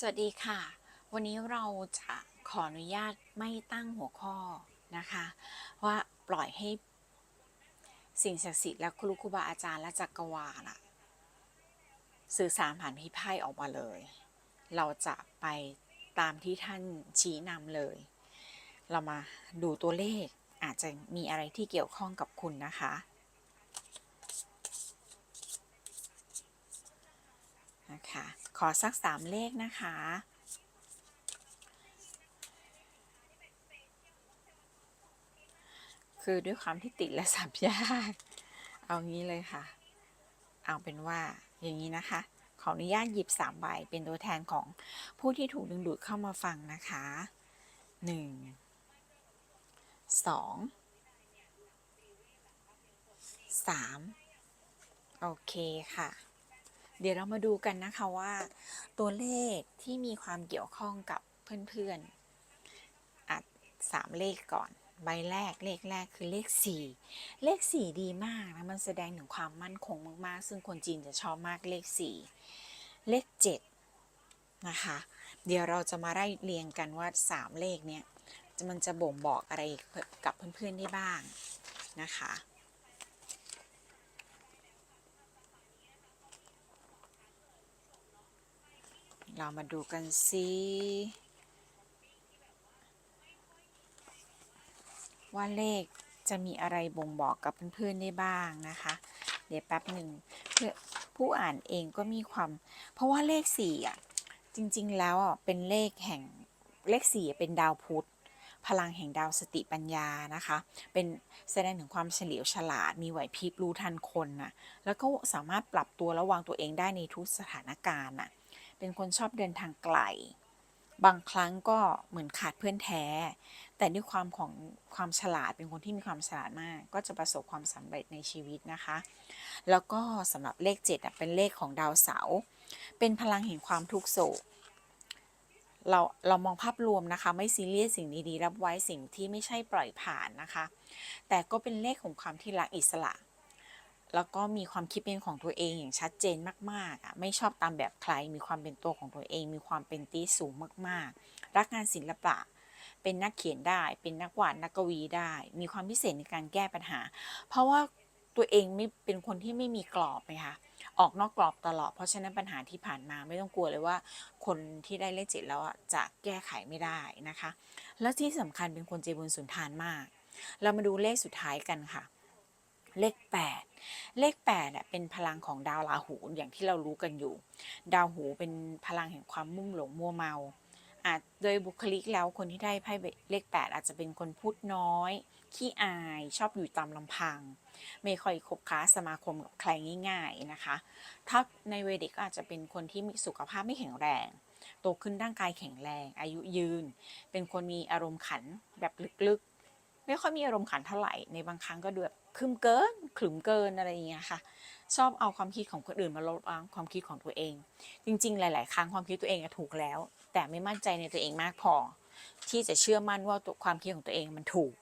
สวัสดีค่ะ วันนี้เราจะขออนุญาตไม่ตั้งหัวข้อนะคะ ว่าปล่อยให้สิ่งศักดิ์สิทธิ์และครูครูบาอาจารย์และจักรวาลอะสื่อสารผ่านพี่ไพ่ออกมาเลย เราจะไปตามที่ท่านชี้นำเลย เรามาดูตัวเลขอาจจะมีอะไรที่เกี่ยวข้องกับคุณนะคะนะคะ ขอสักสามเลขนะคะ คือด้วยความที่ติดและสับยาก เอางี้เลยค่ะ เอาเป็นว่าอย่างนี้นะคะ ขออนุญาตหยิบสามใบเป็นตัวแทนของผู้ที่ถูกดึงดูดเข้ามาฟังนะคะหนึ่งสองสามโอเคค่ะ เดี๋ยวเรามาดูกันนะคะว่า ตัวเลขที่มีความเกี่ยวข้องกับเพื่อนๆอะสามเลขก่อน ใบแรกเลขแรกคือเลข 4 เลข 4 ดีมากนะมันแสดงถึงความมั่นคงมากๆ ซึ่งคนจีนจะชอบมากเลข 4 เลข 7 นะคะ เดี๋ยวเราจะมาไล่เรียงกันว่า 3 เลขเนี้ยมันจะบ่งบอกอะไรกับเพื่อนๆได้บ้างนะคะ เรามาดูกันซิว่าเลขจะมีอะไรบ่งบอกกับเพื่อนๆได้บ้างนะคะ เดี๋ยวแป๊บหนึ่งเพื่อผู้อ่านเองก็มีความ เพราะว่าเลขสี่อะจริงๆแล้วอะเป็นเลขแห่งเลขสี่เป็นดาวพุธพลังแห่งดาวสติปัญญานะคะ เป็นแสดงถึงความเฉลียวฉลาด มีไหวพริบรู้ทันคนน่ะแล้วก็สามารถปรับตัวระวางตัวเองได้ในทุกสถานการณ์น่ะ เป็นคนชอบเดินทางไกล บางครั้งก็เหมือนขาดเพื่อนแท้ แต่ด้วยความของความฉลาดเป็นคนที่มีความฉลาดมาก ก็จะประสบความสำเร็จในชีวิตนะคะ แล้วก็สำหรับเลข7เป็นเลขของดาวเสาร์เป็นพลังแห่งความทุกข์โศกเราเรามองภาพรวมนะคะ ไม่ซีเรียสสิ่งดีๆ รับไว้สิ่งที่ไม่ใช่ปล่อยผ่านนะคะ แต่ก็เป็นเลขของความที่รักอิสระ แล้วก็มีความคิดเป็นของตัวเองอย่างชัดเจนมากๆอะไม่ชอบตามแบบใคร มีความเป็นตัวของตัวเอง มีความเป็นตีสูงมากๆ รักงานศิลปะ เป็นนักเขียนได้ เป็นนักวาดนักกวีได้ มีความพิเศษในการแก้ปัญหา เพราะว่าตัวเองไม่เป็นคนที่ไม่มีกรอบไหมคะออกนอกกรอบตลอด เพราะฉะนั้นปัญหาที่ผ่านมาไม่ต้องกลัวเลยว่า คนที่ได้เลขเจ็ดแล้วจะแก้ไขไม่ได้นะคะ แล้วที่สำคัญเป็นคนใจบุญสุนทานมาก เรามาดูเลขสุดท้ายกันค่ะ เลข 8 เลข8อะเป็นพลังของดาวราหูอย่างที่เรารู้กันอยู่ ดาวหูเป็นพลังแห่งความมุ่งหลงมัวเมาอาจโดยบุคลิกแล้วคนที่ได้ไพ่เลข 8 อาจจะเป็นคนพูดน้อย ขี้อายชอบอยู่ตามลำพัง ไม่ค่อยคบค้าสมาคมกับใครง่าย ๆนะคะ ถ้าในเวเด็กก็อาจจะเป็นคนที่มีสุขภาพไม่แข็งแรง โตขึ้นร่างกายแข็งแรง อายุยืน เป็นคนมีอารมณ์ขันแบบลึกๆ ไม่ค่อยมีอารมณ์ขันเท่าไหร่ในบางครั้งก็ดูแบบ คึมเกินขลึมเกินอะไรอย่างเงี้ยค่ะ ชอบเอาความคิดของคนอื่นมาลบล้างความคิดของตัวเอง จริง ๆ หลาย ๆ ครั้งความคิดตัวเองถูกแล้ว แต่ไม่มั่นใจในตัวเองมากพอ ที่จะเชื่อมั่นว่าตัวความคิดของตัวเองมันถูก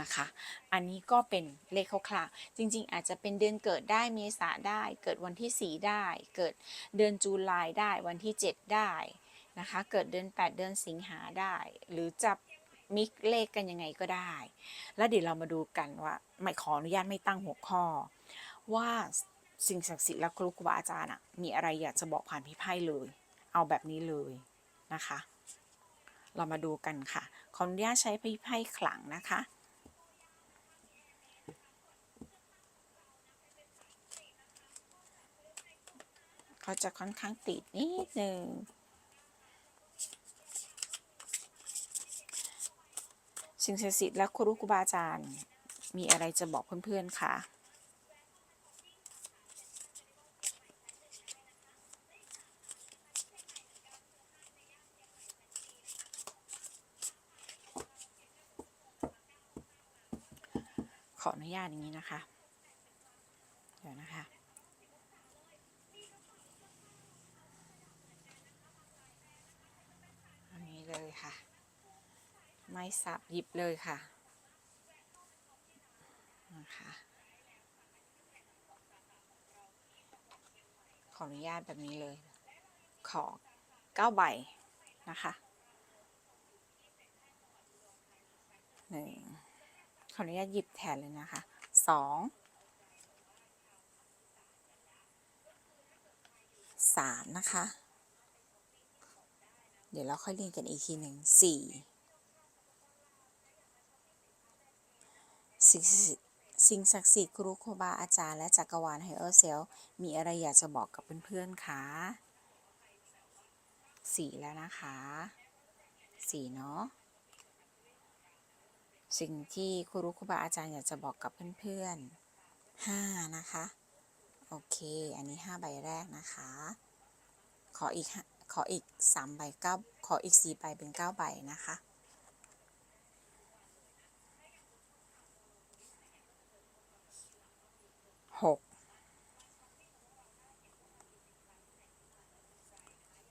นะคะ อันนี้ก็เป็นเลขคร่าวๆ จริง ๆ อาจจะเป็นเดือนเกิดได้เมษาได้ เกิดวันที่ 4 ได้ เกิดเดือนจุลายได้ วันที่ 7 ได้นะคะ เกิดเดือน 8 เดือนสิงหาได้ หรือจะ มิกเลขกันยังไงก็ได้ แล้วเดี๋ยวเรามาดูกันว่าไม่ขออนุญาตไม่ตั้งหัวข้อ ว่าสิ่งศักดิ์สิทธิ์และครูครูบาอาจารย์อะมีอะไรอยากจะบอกผ่านพี่ไพ่เลย เอาแบบนี้เลยนะคะ เรามาดูกันค่ะ ขออนุญาตใช้พี่ไพ่ขลังนะคะเขาจะค่อนข้างติดนิดนึง สิ่งศักดิ์สิทธิ์และครูครูบาอาจารย์ มีอะไรจะบอกเพื่อนๆคะขออนุญาตอย่างนี้นะคะ เดี๋ยวนะคะ อันนี้เลยค่ะ ไม่สับหยิบเลยค่ะนะคะขขออนุญาตแบบนี้เลย ขอเก้าใบนะคะหนึ่งขออนุญาตหยิบแทนเลยนะคะสองสามนะคะ เดี๋ยวเราค่อยเรียนกันอีกทีหนึ่งสี่ สิ่งสิ่งศักดิ์สิทธิ์ครูครูบาอาจารย์และจักรวาลไฮเออร์เซลมีอะไรอยากจะบอกกับเพื่อนๆคะสี่แล้วนะคะสี่เนาะสิ่งที่ครูครูบาอาจารย์อยากจะบอกกับเพื่อนๆห้านะคะ โอเค อันนี้ห้าใบแรกนะคะ ขออีกห้าขออีกสามใบเก้าขออีกสี่ใบเป็นเก้าใบนะคะ หก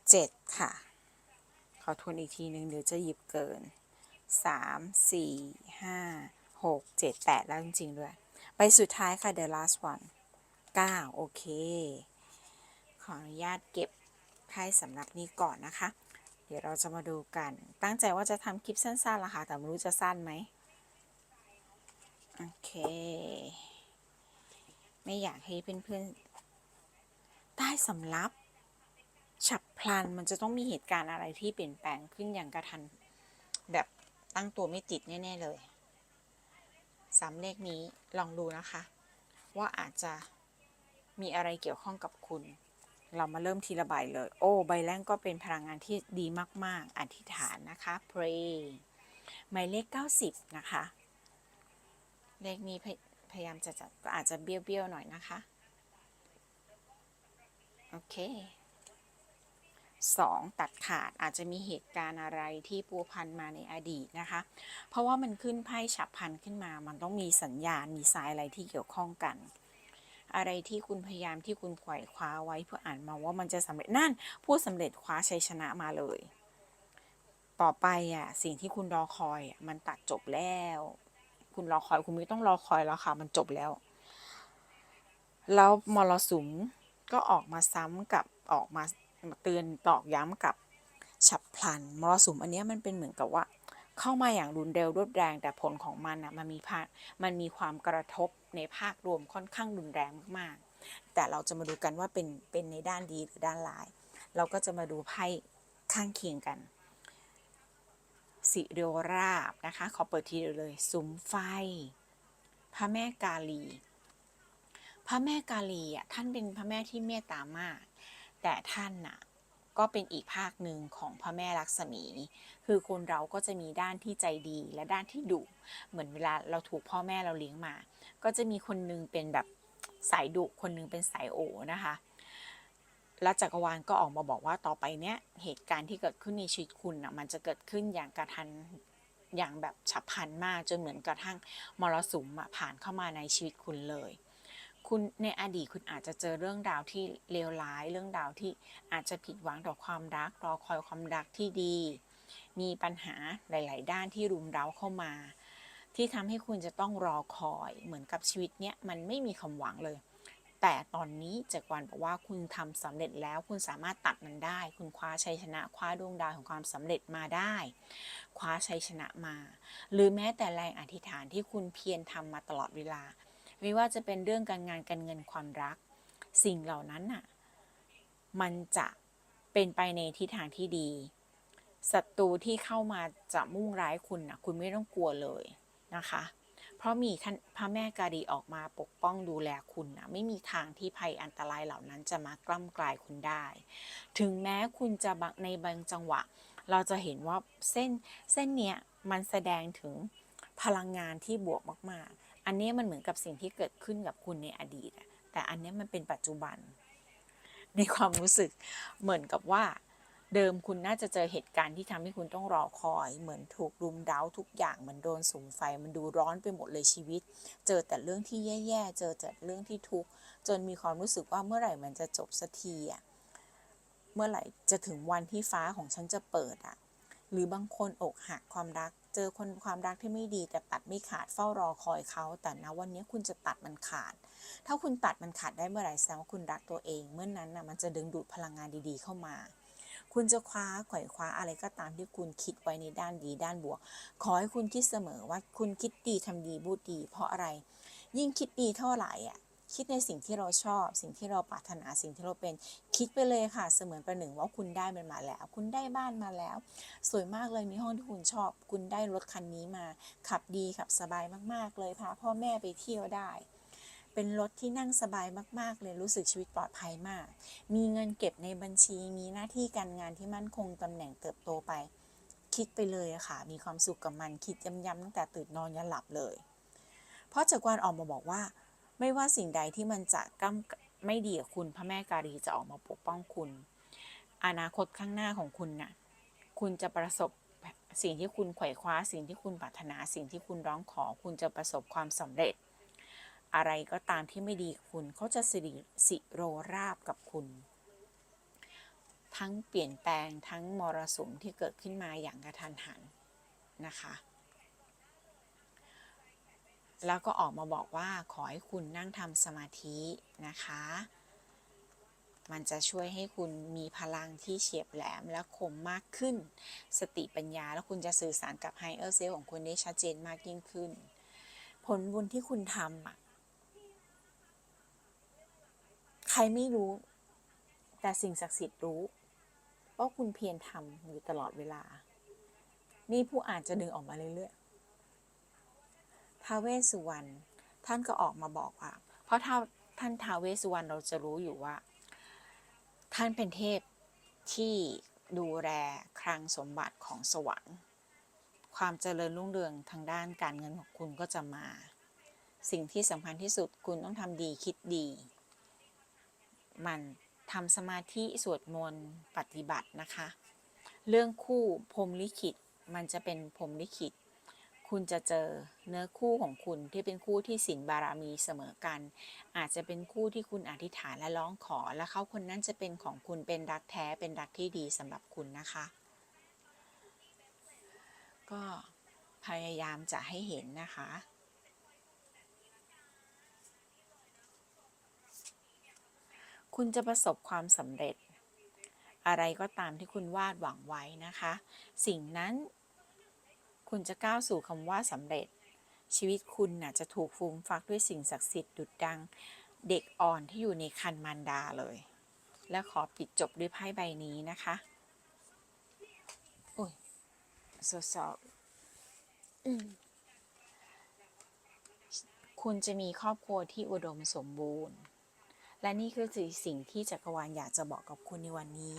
เจ็ดค่ะ ขอทวนอีกทีหนึ่งเดี๋ยวจะหยิบเกินสามสี่ห้าหกเจ็ดแปดแล้วจริง ๆ ด้วย ไปสุดท้ายค่ะ the last one เก้าโอเค ขออนุญาตเก็บไพ่สำหรับนี้ก่อนนะคะ เดี๋ยวเราจะมาดูกัน ตั้งใจว่าจะทำคลิปสั้นๆละค่ะ แต่ไม่รู้จะสั้นไหมโอเค ไม่อยากให้เพื่อนๆ ได้สำรับฉับพลันมันจะต้องมีเหตุการณ์อะไรที่เปลี่ยนแปลงขึ้นอย่างกระทัน แบบตั้งตัวไม่ติดแน่ ๆ เลยสามเลขนี้ลองดูนะคะ ว่าอาจจะมีอะไรเกี่ยวข้องกับคุณ เรามาเริ่มทีละใบเลย โอ้ ใบแรกก็เป็นพลังงานที่ดีมาก ๆ อธิษฐานนะคะ pray หมายเลข 90 นะคะ เลขนี้ พยายามจะจัดก็อาจจะเบี้ยวๆหน่อยนะคะ โอเคสองตัดขาดอาจจะมีเหตุการณ์อะไรที่ปัวพันมาในอดีตนะคะ เพราะว่ามันขึ้นไพ่ฉับพันขึ้นมา มันต้องมีสัญญาณมีสายอะไรที่เกี่ยวข้องกัน อะไรที่คุณพยายามที่คุณไขว่คว้าไว้เพื่ออ่านมาว่ามันจะสำเร็จนั่นผู้สำเร็จคว้าชัยชนะมาเลย ต่อไปอะสิ่งที่คุณรอคอยอะมันตัดจบแล้ว คุณรอคอย คุณไม่ต้องรอคอยแล้วค่ะ มันจบแล้ว แล้วมรสุมก็ออกมาซ้ำกับออกมาเตือนตอกย้ำกับฉับพลัน มรสุมอันนี้มันเป็นเหมือนกับว่า เข้ามาอย่างรุนแรงรวดแรง แต่ผลของมันอะมันมีภาคมันมีความกระทบในภาครวมค่อนข้างรุนแรงมากๆ แต่เราจะมาดูกันว่าเป็นเป็นในด้านดีหรือด้านร้าย เราก็จะมาดูไพ่ข้างเคียงกัน สิเรียวราบนะคะ ขอเปิดทีเดียวเลยสุมไฟ พระแม่กาลี พระแม่กาลีอะท่านเป็นพระแม่ที่เมตตามาก แต่ท่านน่ะก็เป็นอีกภาคหนึ่งของพระแม่ลักษมี คือคนเราก็จะมีด้านที่ใจดีและด้านที่ดุ เหมือนเวลาเราถูกพ่อแม่เราเลี้ยงมา ก็จะมีคนนึงเป็นแบบสายดุ คนนึงเป็นสายโอนะคะ แล้วจักรวาลก็ออกมาบอกว่าต่อไปเนี้ยเหตุการณ์ที่เกิดขึ้นในชีวิตคุณอะมันจะเกิดขึ้นอย่างกระทันอย่างแบบฉับพลันมากจนเหมือนกระทั่งมรสุมอะผ่านเข้ามาในชีวิตคุณเลย คุณในอดีตคุณอาจจะเจอเรื่องราวที่เลวร้ายเรื่องราวที่อาจจะผิดหวังต่อความรักรอคอยความรักที่ดี มีปัญหาหลาย ๆ ด้านที่รุมเร้าเข้ามา ที่ทำให้คุณจะต้องรอคอยเหมือนกับชีวิตเนี้ยมันไม่มีความหวังเลย แต่ตอนนี้จักรวาลบอกว่าคุณทำสำเร็จแล้วคุณสามารถตัดมันได้ คุณคว้าชัยชนะคว้าดวงดาวของความสำเร็จมาได้ คว้าชัยชนะมา หรือแม้แต่แรงอธิษฐานที่คุณเพียรทำมาตลอดเวลา ไม่ว่าจะเป็นเรื่องการงานการเงินความรัก สิ่งเหล่านั้นน่ะมันจะเป็นไปในทิศทางที่ดีศัตรูที่เข้ามาจะมุ่งร้ายคุณน่ะคุณไม่ต้องกลัวเลยนะคะ ราะมีท่านพระแม่กาลีออกมาปกป้องดูแลคุณนะไม่มีทางที่ภัยอันตรายเหล่านั้นจะมากล้ำกลายคุณได้ ถึงแม้คุณจะบางในบางจังหวะ เราจะเห็นว่าเส้นเส้นเนี้ยมันแสดงถึงพลังงานที่บวกมากๆ อันนี้มันเหมือนกับสิ่งที่เกิดขึ้นกับคุณในอดีตแต่อันนี้มันเป็นปัจจุบัน ในความรู้สึกเหมือนกับว่า เดิมคุณน่าจะเจอเหตุการณ์ที่ทำให้คุณต้องรอคอย เหมือนถูกรุมเร้าทุกอย่างเหมือนโดนสุมไฟ มันดูร้อนไปหมดเลยชีวิต เจอแต่เรื่องที่แย่ๆ เจอแต่เรื่องที่ทุกข์จนมีความรู้สึกว่าเมื่อไหร่มันจะจบสักทีอะเมื่อไหร่จะถึงวันที่ฟ้าของฉันจะเปิดอะหรือบางคนอกหักความรัก เจอคนความรักที่ไม่ดี แต่ตัดไม่ขาดเฝ้ารอคอยเขา แต่นะวันนี้คุณจะตัดมันขาด ถ้าคุณตัดมันขาดได้เมื่อไหร่แสดงว่าคุณรักตัวเอง เมื่อนนั้นนะมันจะดึงดูดพลังงานดีๆเข้ามา คุณจะคว้าไขว่คว้าอะไรก็ตามที่คุณคิดไว้ในด้านดีด้านบวก ขอให้คุณคิดเสมอว่าคุณคิดดีทำดีพูดดี เพราะอะไร ยิ่งคิดดีเท่าไหร่อะคิดในสิ่งที่เราชอบ สิ่งที่เราปรารถนาสิ่งที่เราเป็น คิดไปเลยค่ะ เสมือนประหนึ่งว่าคุณได้มันมาแล้ว คุณได้บ้านมาแล้ว สวยมากเลยมีห้องที่คุณชอบ คุณได้รถคันนี้มา ขับดีขับสบายมากๆเลยพาพ่อแม่ไปเที่ยวได้ เป็นรถที่นั่งสบายมาก ๆ เลยรู้สึกชีวิตปลอดภัยมาก มีเงินเก็บในบัญชี มีหน้าที่การงานที่มั่นคงตำแหน่งเติบโตไป คิดไปเลยอะค่ะ มีความสุขกับมันคิดย้ำๆตั้งแต่ตื่นนอนยันหลับเลย เพราะจักรวาลออกมาบอกว่า ไม่ว่าสิ่งใดที่มันจะก้ำไม่ดีกับคุณพระแม่การีจะออกมาปกป้องคุณ อนาคตข้างหน้าของคุณน่ะ คุณจะประสบสิ่งที่คุณไขว่คว้า สิ่งที่คุณปรารถนา สิ่งที่คุณร้องขอ คุณจะประสบความสำเร็จ อะไรก็ตามที่ไม่ดีกับคุณเขาจะสิริสิโรราบกับคุณ ทั้งเปลี่ยนแปลงทั้งมรสุมที่เกิดขึ้นมาอย่างกระทันหันนะคะ แล้วก็ออกมาบอกว่าขอให้คุณนั่งทำสมาธินะคะ มันจะช่วยให้คุณมีพลังที่เฉียบแหลมและคมมากขึ้น สติปัญญาแล้วคุณจะสื่อสารกับไฮเออร์เซลของคุณได้ชัดเจนมากยิ่งขึ้นผลบุญที่คุณทำอะ ใค รไม่รู้ แต่สิ่งศักดิ์สิทธิ์รู้ว่าคุณเพียรทำอยู่ตลอดเวลา นี่ผู้อ่านจะดึงออกมาเรื่อยๆท้าเวสุวรรณท่านก็ออกมาบอกว่า เพราะถ้าท่านท้าเวสสุวรรณเราจะรู้อยู่ว่า ท่านเป็นเทพที่ดูแลคลังสมบัติของสวรรค์ ความเจริญรุ่งเรืองทางด้านการเงินของคุณก็จะมา สิ่งที่สำคัญที่สุดคุณต้องทำดีคิดดี มันทำสมาธิสวดมนต์ปฏิบัตินะคะ เรื่องคู่พรมลิขิตมันจะเป็นพรมลิขิต คุณจะเจอเนื้อคู่ของคุณที่เป็นคู่ที่ศีลบารมีเสมอกัน อาจจะเป็นคู่ที่คุณอธิษฐานและร้องขอ และเขาคนนั้นจะเป็นของคุณเป็นรักแท้เป็นรักที่ดีสำหรับคุณนะคะ ก็พยายามจะให้เห็นนะคะ คุณจะประสบความสำเร็จ อะไรก็ตามที่คุณวาดหวังไว้นะคะ สิ่งนั้น คุณจะก้าวสู่คำว่าสำเร็จ ชีวิตคุณน่ะจะถูกฟูมฟักด้วยสิ่งศักดิ์สิทธิ์ดุดดังเด็กอ่อนที่อยู่ในคันมารดาเลย และขอปิดจบด้วยไพ่ใบนี้นะคะโอ้ย so sorry อืมคุณจะมีครอบครัวที่อุดมสมบูรณ์ และนี่คือสิ่งที่จักรวาลอยากจะบอกกับคุณในวันนี้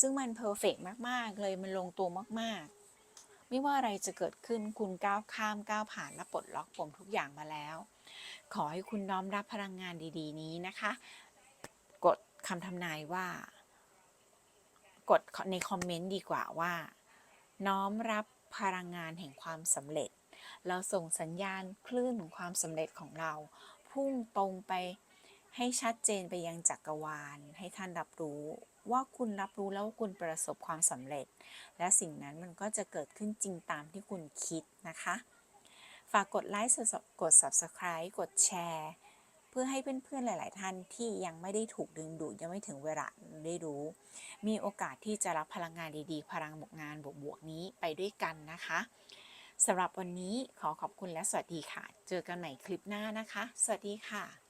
ซึ่งมันเพอร์เฟกมาก ๆ เลยมันลงตัวมาก ๆ ไม่ว่าอะไรจะเกิดขึ้นคุณก้าวข้ามก้าวผ่านและปลดล็อกปมทุกอย่างมาแล้ว ขอให้คุณน้อมรับพลังงานดี ๆ นี้นะคะ กดคำทำนายว่า กดในคอมเมนต์ดีกว่าว่า น้อมรับพลังงานแห่งความสำเร็จ เราส่งสัญญาณคลื่นของความสำเร็จของเรา พุ่งตรงไป ให้ชัดเจนไปยังจักรวาล ให้ท่านรับรู้ว่าคุณรับรู้แล้วคุณประสบความสำเร็จ และสิ่งนั้นมันก็จะเกิดขึ้นจริงตามที่คุณคิดนะคะ ฝากกดไลค์กด subscribe กดแชร์เพื่อให้เพื่อนๆหลาย ๆ ท่านที่ยังไม่ได้ถูกดึงดูดยังไม่ถึงเวลาได้รู้ มีโอกาสที่จะรับพลังงานดีๆ พลังบวกงานบวกๆนี้ไปด้วยกันนะคะสำหรับวันนี้ขอขอบคุณและสวัสดีค่ะ เจอกันใหม่คลิปหน้านะคะ สวัสดีค่ะ